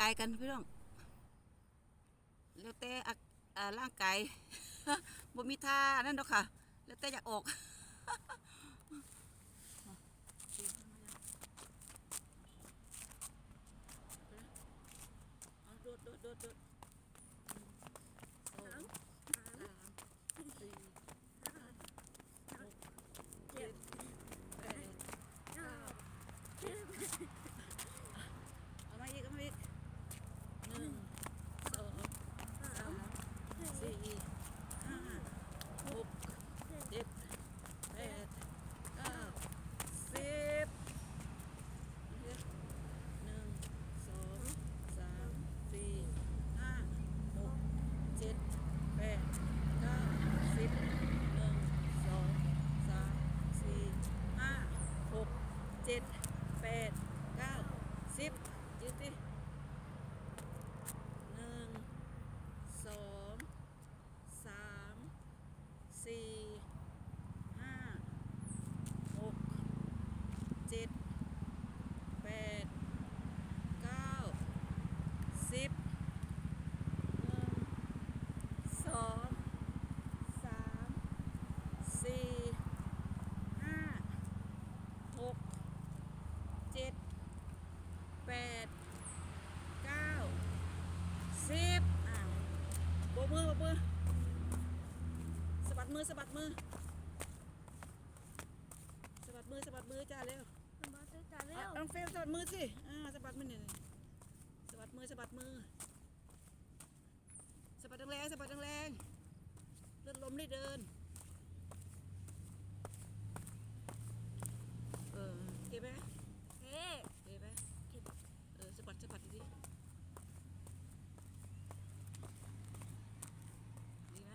กายกันพี่น้องแล้วแต่อักอ่าร่างกายบ่มีท่านั่นดอกค่ะ แล้วแต่อยากออกโดดโดดโดดโดดสองสามสี่ห้าหกเจ็ดแปดเก้าเอามาอีกเอามาอีกหนึ่งสองสามสี่ห้าหกเจ็ดแปดเก้าสิบหนึ่งสองสามสี่ห้าหกเจ็ดแปดเก้าสิบหนึ่งสองสามสี่ห้าหกเจ็ดแปดเก้าสิบยืดดิหนึ่งสองสามสี่ห้าหกเจ็ดแปดเก้าสิบหนึ่งสองสามสี่ห้าหกเจ็ดแปดเก้าสิบอ้าวโบ กมือโบกมือสะบัดมือสะบัดมือสะบัดมือสะบัดมือจ้าเร็วมันบอกจะจ่ายเอาเร็วน้องเฟรมสะบัดมือสิอ่าสะบัดมือนี่สะบัดมือสะบัดมือสะบัดแรงๆสะบัดแรงๆเลือดลมได้เดิน เออเก็บไหม เฮ้ เก็บไหมเออสะบัดสะบัดดีๆดีไหม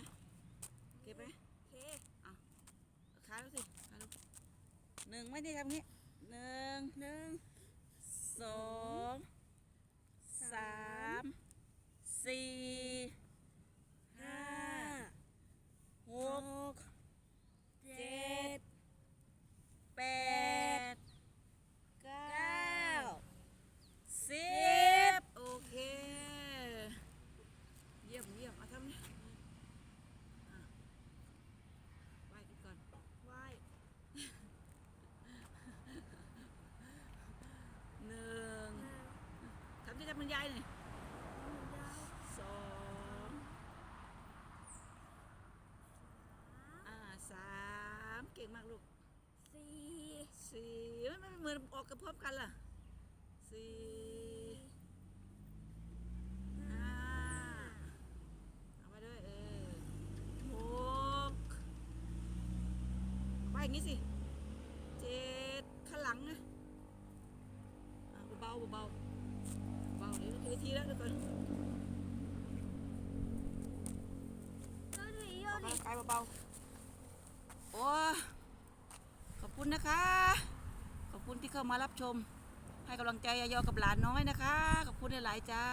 เก็บไหม เฮ้ ขาดูสิขาดู หนึ่งไม่ได้ทำงี้หนึ่งหนึ่ง สองสามสี่ห้าหก เจ็ด แปดเก้า เก้า สิบโอเค เยี่ยมเยี่ยมเอาทำนี่อะไหว้กันก่อน ไหว หนึ่ง หนึ่ง ทำที่จะบรร ยายหน่อยสองอ่าสามเก่งมากลูกสี่สี่ไม่ไม่เหมือนออกกระพร้อมกันล่ะสี่ห้าเอาไปด้วยเออหกไปอย่างนี้สิเจ็ดข้างหลังนะอ่าเบาเบา ทีละทีแล้วเดี๋ยวก่อนโยนดิโยออนกดิกำลังกายเบาๆโอ้ขอบคุณนะคะ ขอบคุณที่เข้ามารับชม ให้กำลังใจยายอกับหลานน้อยนะคะ ขอบคุณหลายๆจ้า